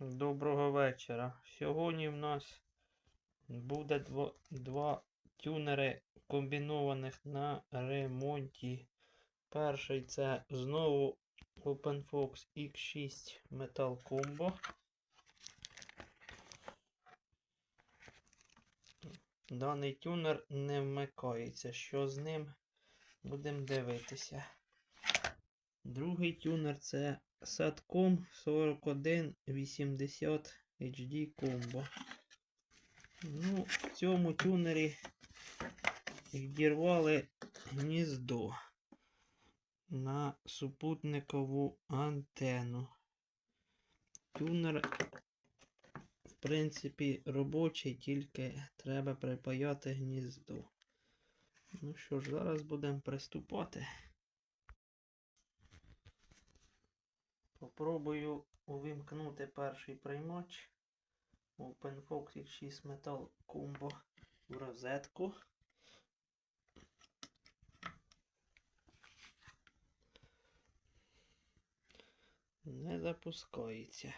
Доброго вечора. Сьогодні в нас буде дво- два тюнери комбінованих на ремонті. Перший це знову OpenFox X6 Metal Combo. Даний тюнер не вмикається. Що з ним? Будемо дивитися. Другий тюнер це Satcom 4180 HD Combo. Ну, в цьому тюнері відірвали гніздо на супутникову антенну. Тюнер, в принципі, робочий, тільки треба припаяти гніздо. Ну що ж, зараз будемо приступати. Попробую увімкнути перший приймач OpenFox X6 Metal Combo в розетку. Не запускається.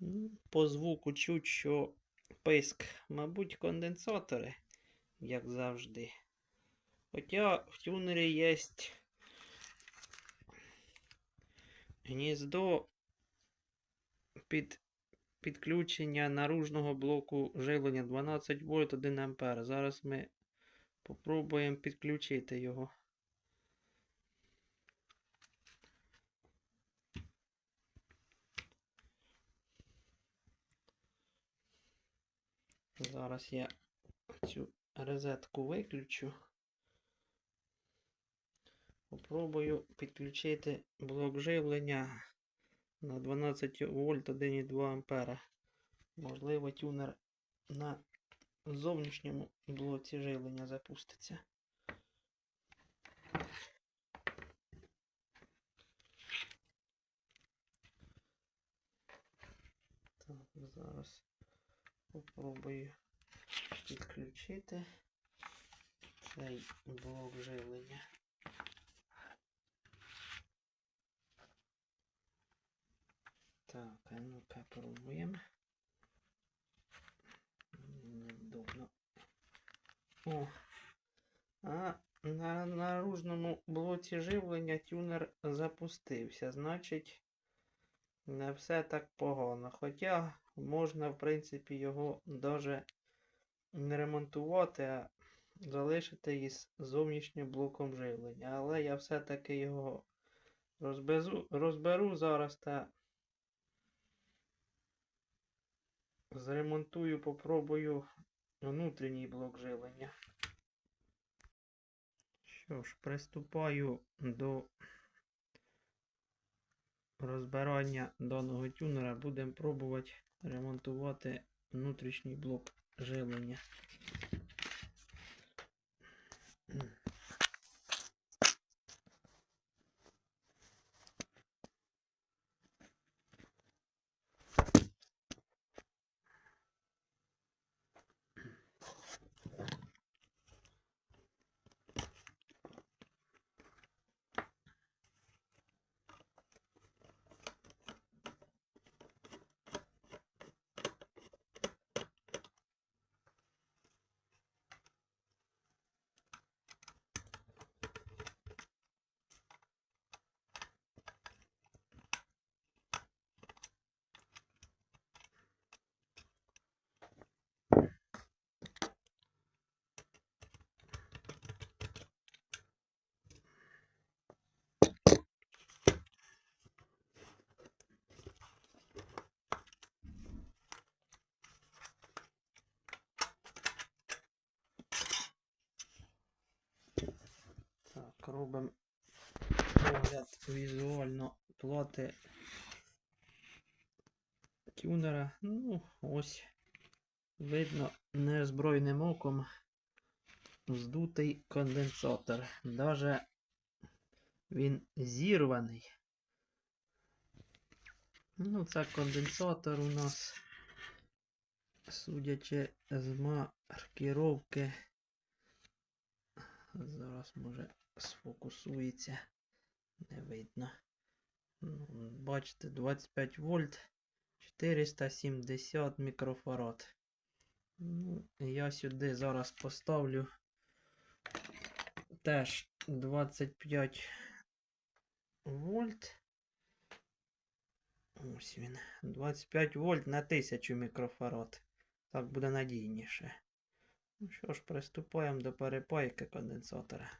Ну, По звуку чуть, що писк, мабуть, конденсатори, як завжди. Хоча в тюнері є гніздо під підключення наружного блоку живлення 12 вольт 1 ампер. Зараз ми попробуємо підключити його. Зараз я цю розетку виключу. Попробую підключити блок живлення на 12 вольт 1,2 ампера. Можливо, тюнер на зовнішньому блоці живлення запуститься. Так, зараз попробую підключити цей блок живлення. Так, ну-ка пробуємо. Неудобно. О. А на наружному блоці живлення тюнер запустився. Значить, не все так погано. Хоча можна, в принципі, його даже не ремонтувати, а залишити із зовнішнім блоком живлення. Але я все-таки його розбезу, розберу зараз та Зремонтую, попробую внутрішній блок живлення. Що ж, приступаю до розбирання даного тюнера. Будемо пробувати ремонтувати внутрішній блок живлення. Так, робимо огляд візуально плати тюнера. Ну, ось видно незбройним оком здутий конденсатор. Даже він зірваний. Ну, це конденсатор у нас, судячи з маркіровки. Зараз може сфокусується. Не видно. Ну, Бачите, 25 вольт, 470 мікрофарад. Ну, я сюди зараз поставлю теж 25 вольт. Ось він. 25 вольт на 1000 мікрофарад. Так буде надійніше. Ну що ж, приступаємо до перепайки конденсатора.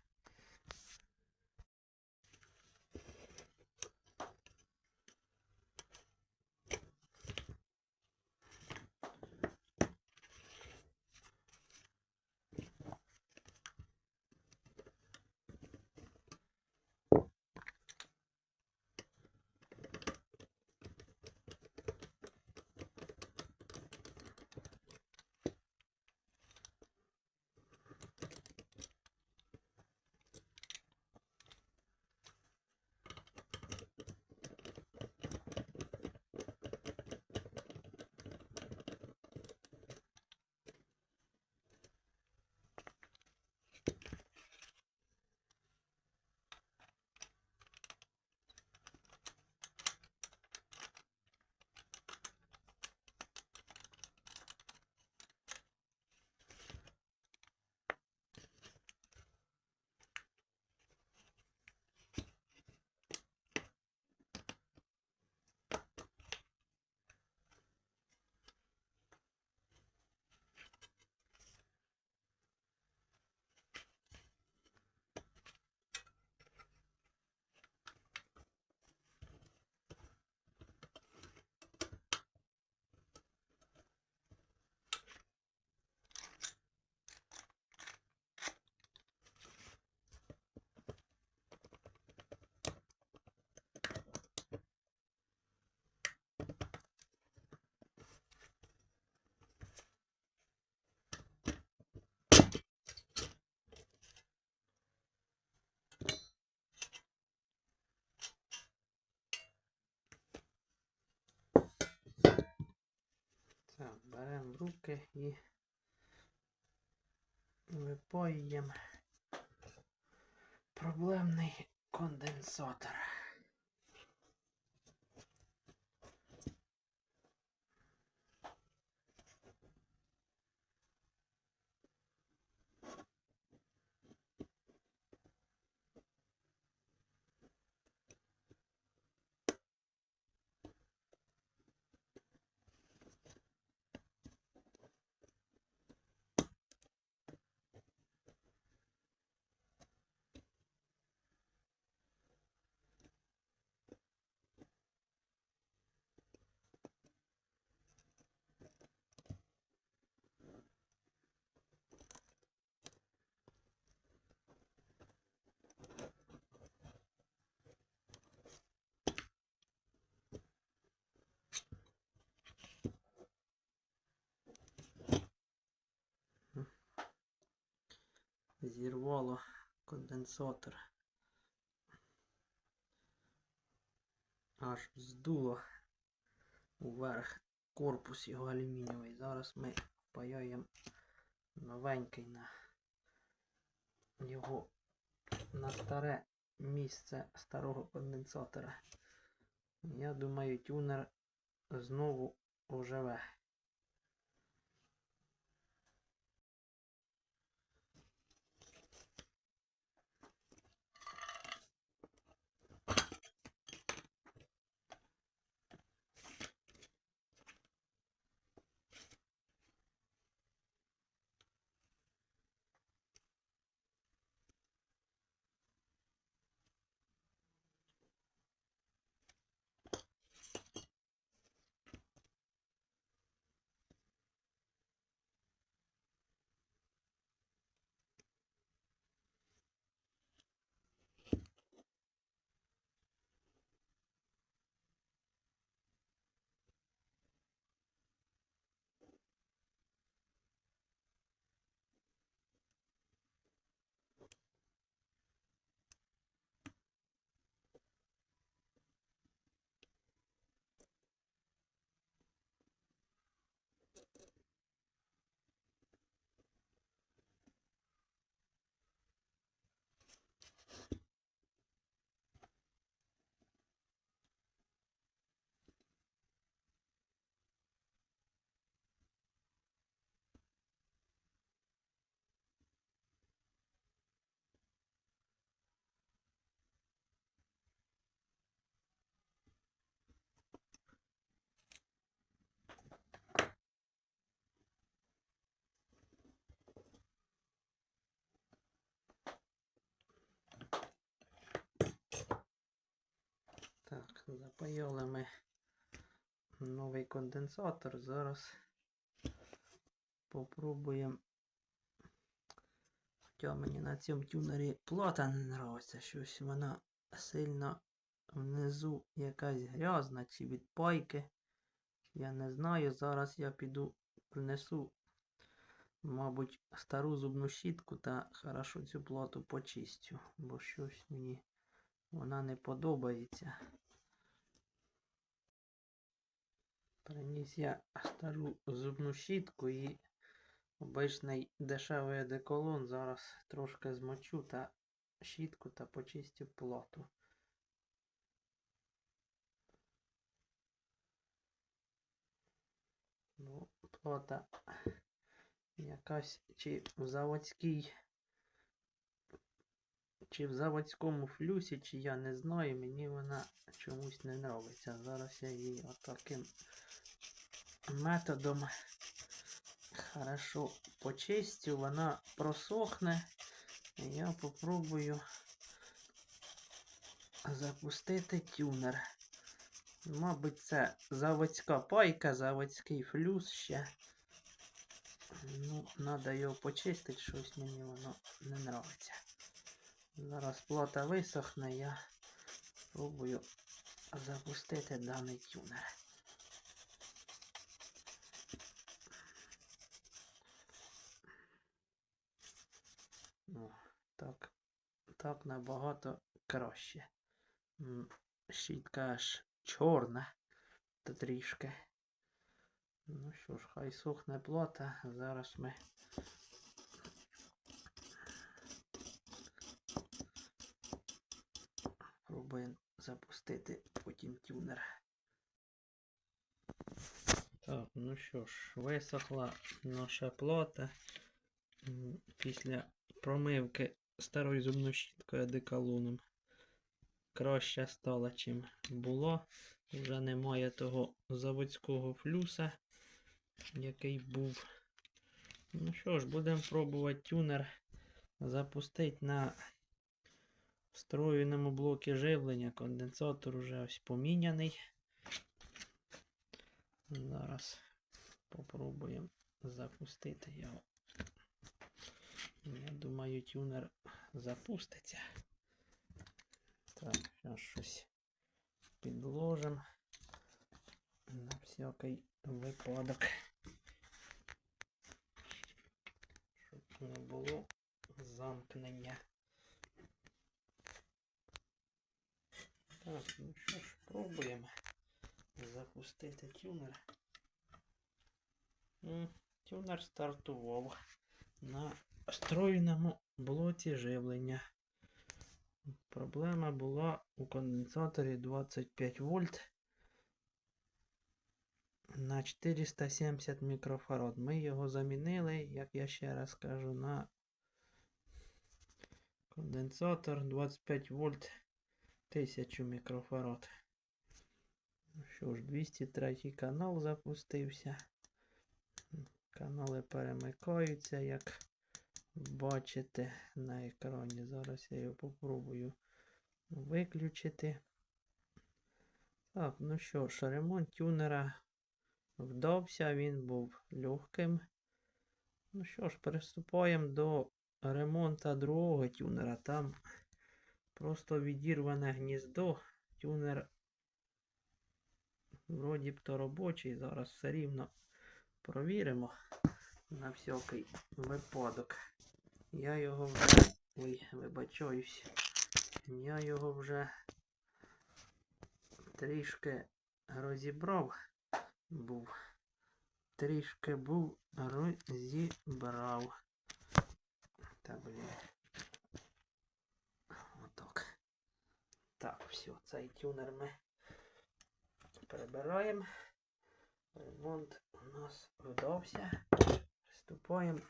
Так, беремо в руки і випоюємо проблемний конденсатор. Зірвало конденсатор. Аж здуло вверх корпус його алюмінієвий. Зараз ми паяємо новенький на його на старе місце старого конденсатора. Я думаю, тюнер знову оживе. Запаяли ми новий конденсатор. Зараз попробуємо. Хоча мені на цьому тюнері плата не нравиться. Щось вона сильно внизу якась грязна чи від пайки. Я не знаю. Зараз я піду принесу, мабуть, стару зубну щітку та хорошо цю плату почистю, бо щось мені вона не подобається. Приніс я стару зубну щітку і обичний дешевий одеколон. Зараз трошки змочу та щітку та почистю плату. Ну, плата якась чи в заводській, чи в заводському флюсі, чи я не знаю, мені вона чомусь не нравиться. Зараз я її отаким методом хорошо почистю, вона просохне. Я попробую запустити тюнер. Мабуть, це заводська пайка, заводський флюс ще. Ну, треба його почистити, щось мені воно не нравиться. Зараз плата висохне, я спробую запустити даний тюнер. Ну, так, так набагато краще. Щітка аж чорна та трішки. Ну що ж, хай сохне плата. Зараз ми пробуємо запустити потім тюнер. Так, ну що ж, висохла наша плата. Після промивки старою зубною щіткою деколоном краще стало, чим було. Вже немає того заводського флюса, який був. Ну що ж, будемо пробувати тюнер запустити на встроєному блокі живлення. Конденсатор уже ось поміняний. Зараз попробуємо запустити його. Я думаю, тюнер запуститься. Так, зараз щось підложимо на всякий випадок. Щоб не було замкнення. Так, ну що ж, пробуємо запустити тюнер. Тюнер стартував на встроєному блоці живлення. Проблема була у конденсаторі 25 вольт на 470 мікрофарад. Ми його замінили, як я ще раз кажу, на конденсатор 25 вольт 1000 мікрофарад. Ну що ж, 203 канал запустився. Канали перемикаються, як бачите на екрані. Зараз я його попробую виключити. Так, ну що ж, ремонт тюнера вдався, він був легким. Ну що ж, приступаємо до ремонту другого тюнера. Там просто відірване гніздо. Тюнер вроді б то робочий. Зараз все рівно провіримо на всякий випадок. Я його вже... Ой, вибачаюсь. Я його вже трішки розібрав. Був. Трішки був розібрав. Та блін. Отак. Так, все, цей тюнер ми прибираємо. Ремонт у нас вдався. Приступаємо.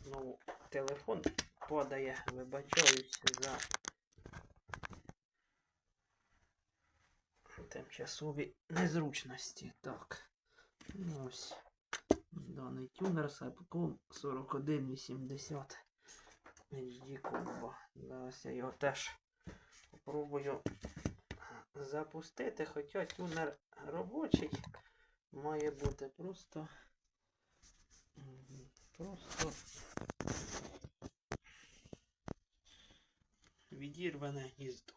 Знову телефон падає, вибачаюсь за тимчасові незручності. Так. Ну, Ось. Даний тюнер Sapcom 4180 Зараз я його теж попробую запустити, хоча тюнер робочий має бути просто. Просто відірване гніздо.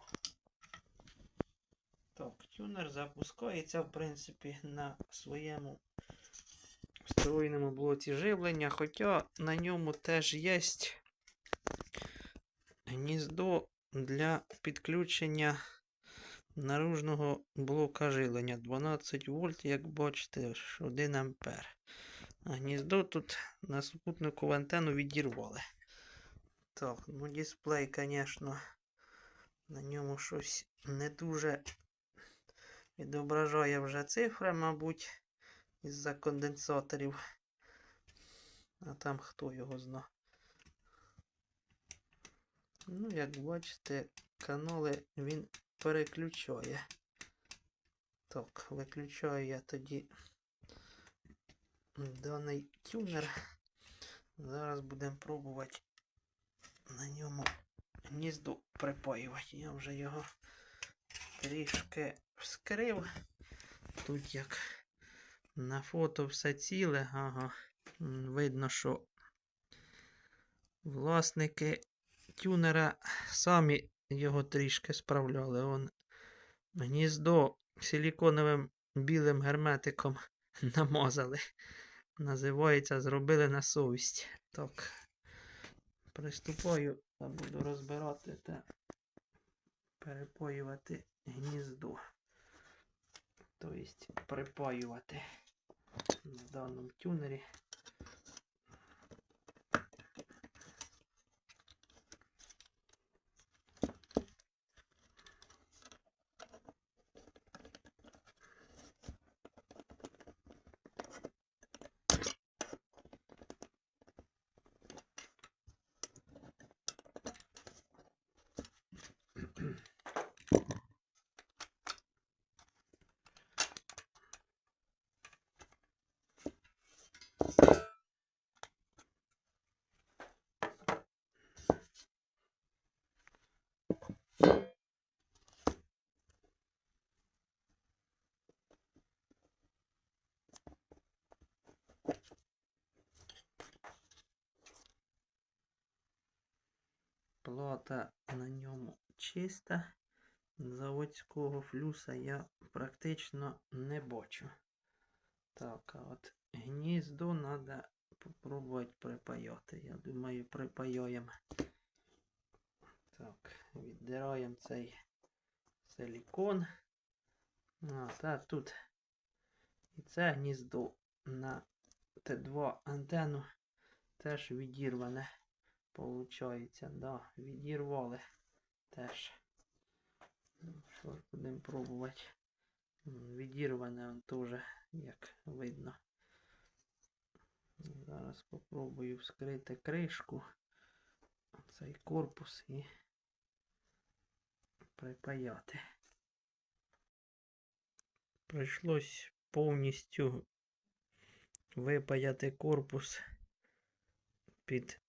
Так, тюнер запускається, в принципі, на своєму встроєному блоці живлення, хоча на ньому теж є гніздо для підключення наружного блока жилення 12 вольт, як бачите, 1 ампер. А гніздо тут на супутникову антенну відірвали. Так, ну дисплей, звісно, на ньому щось не дуже відображає вже цифри, мабуть, із-за конденсаторів. А там хто його зна. Ну, як бачите, канали він переключає. Так, виключаю я тоді даний тюнер. Зараз будемо пробувати на ньому гніздо припаювати. Я вже його трішки вскрив. Тут як на фото все ціле, ага. Видно, що власники тюнера самі його трішки справляли. Он гніздо силіконовим білим герметиком намазали. Називається, зробили на совість. Так. Приступаю та буду розбирати та перепоювати гніздо. Тобто припаювати на даному тюнері. Плата на ньому чиста. Заводського флюса я практично не бачу. Так, а от гніздо треба попробувати припаяти. Я думаю, припаяємо. Так, віддираємо цей силікон. А, та тут і це гніздо на Т2 антенну теж відірване. Получається, да, відірвали теж. Що ж, будемо пробувати. Відірване он теж, як видно. Зараз попробую вскрити кришку, цей корпус і припаяти. Прийшлось повністю випаяти корпус під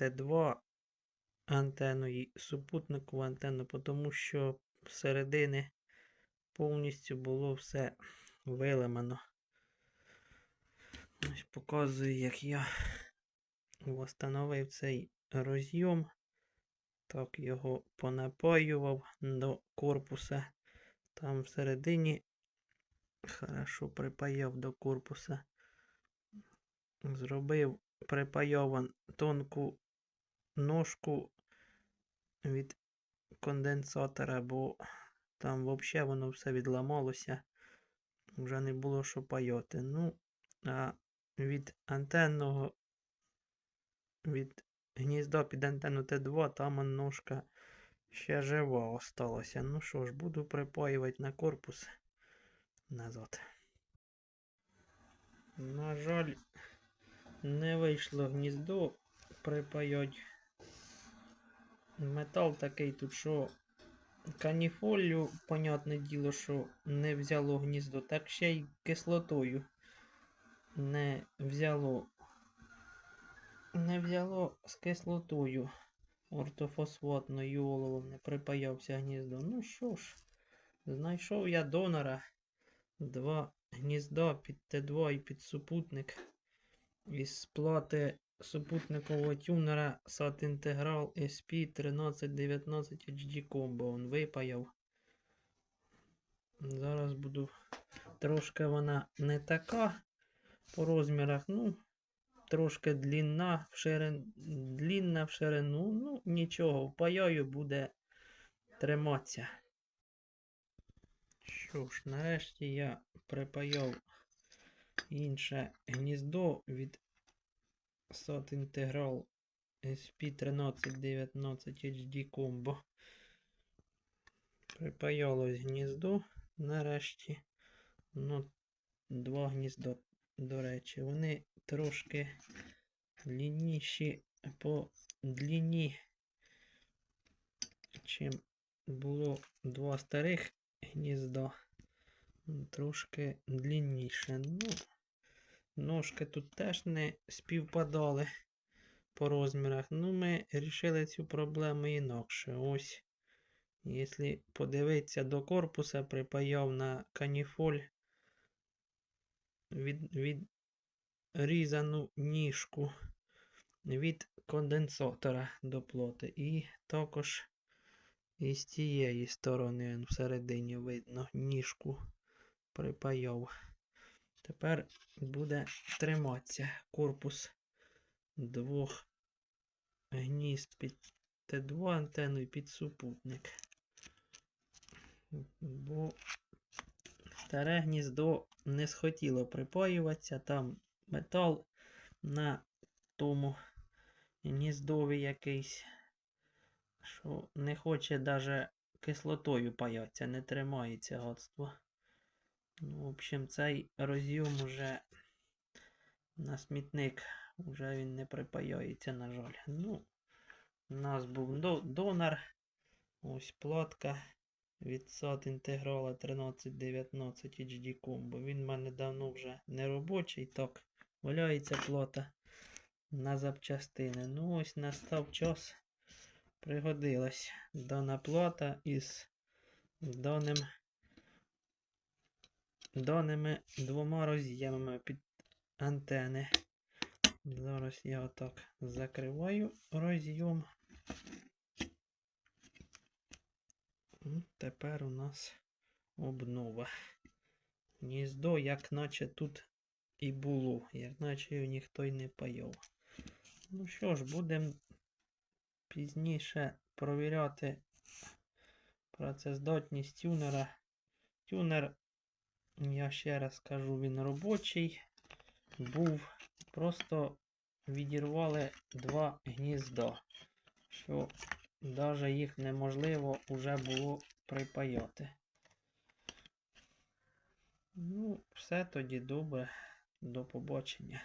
Т2 антенну і супутникову антенну, тому що всередини повністю було все виламано. Ось показую, як я встановив цей розйом. Так, його понапаював до корпуса. Там всередині хорошо припаяв до корпуса. Зробив припайован тонку ножку від конденсатора, бо там взагалі воно все відламалося. Вже не було що паяти. Ну, а від антенного, від гнізда під антенну Т2, там ножка ще жива осталася. Ну що ж, буду припаювати на корпус назад. На жаль, не вийшло гніздо припаять. Метал такий тут, що каніфолію, понятне діло, що не взяло гніздо, так ще й кислотою не взяло. Не взяло з кислотою ортофосфатною оловом не припаявся гніздо. Ну що ж, знайшов я донора. Два гнізда під Т2 і під супутник. Із сплати супутникового тюнера SAT Integral SP 1319 HD Combo. Он випаяв. Зараз буду. Трошки вона не така по розмірах. Ну, трошки длінна в ширин... длінна в ширину. Ну, нічого, впаяю буде триматися. Що ж, нарешті я припаяв інше гніздо від SAT Integral SP1319 HD Combo. Припаялось гніздо нарешті. Ну, два гнізда, до речі, вони трошки длинніші по длині, чим було два старих гнізда. Трошки длинніше. Ну, ножки тут теж не співпадали по розмірах. Ну, ми рішили цю проблему інакше. Ось. Якщо подивитися до корпуса, припаяв на каніфоль від, відрізану ніжку від конденсатора до плоти. І також із тієї сторони всередині видно ніжку припаяв. Тепер буде триматися корпус двох гнізд під Т2 антенну і під супутник. Бо старе гніздо не схотіло припаюватися, там метал на тому гніздові якийсь, що не хоче навіть кислотою паятися, не тримається гадство. Ну, в общем, цей роз'єм уже на смітник, вже він не припаяється, на жаль. Ну, у нас був донор. Ось платка від SAT Інтеграла 1319 HD Combo. Він в мене давно вже не робочий. Так, валяється плата на запчастини. Ну, ось настав час. Пригодилась дана плата із даним, даними двома роз'ємами під антени. Зараз я отак закриваю роз'єм. Тепер у нас обнова. Гніздо, як наче тут і було, як наче його ніхто й не паяв. Ну що ж, будемо пізніше провіряти працездатність тюнера. Тюнер, я ще раз кажу, він робочий. Був просто відірвали два гнізда, що навіть їх неможливо вже було припаяти. Ну, все тоді добре. До побачення.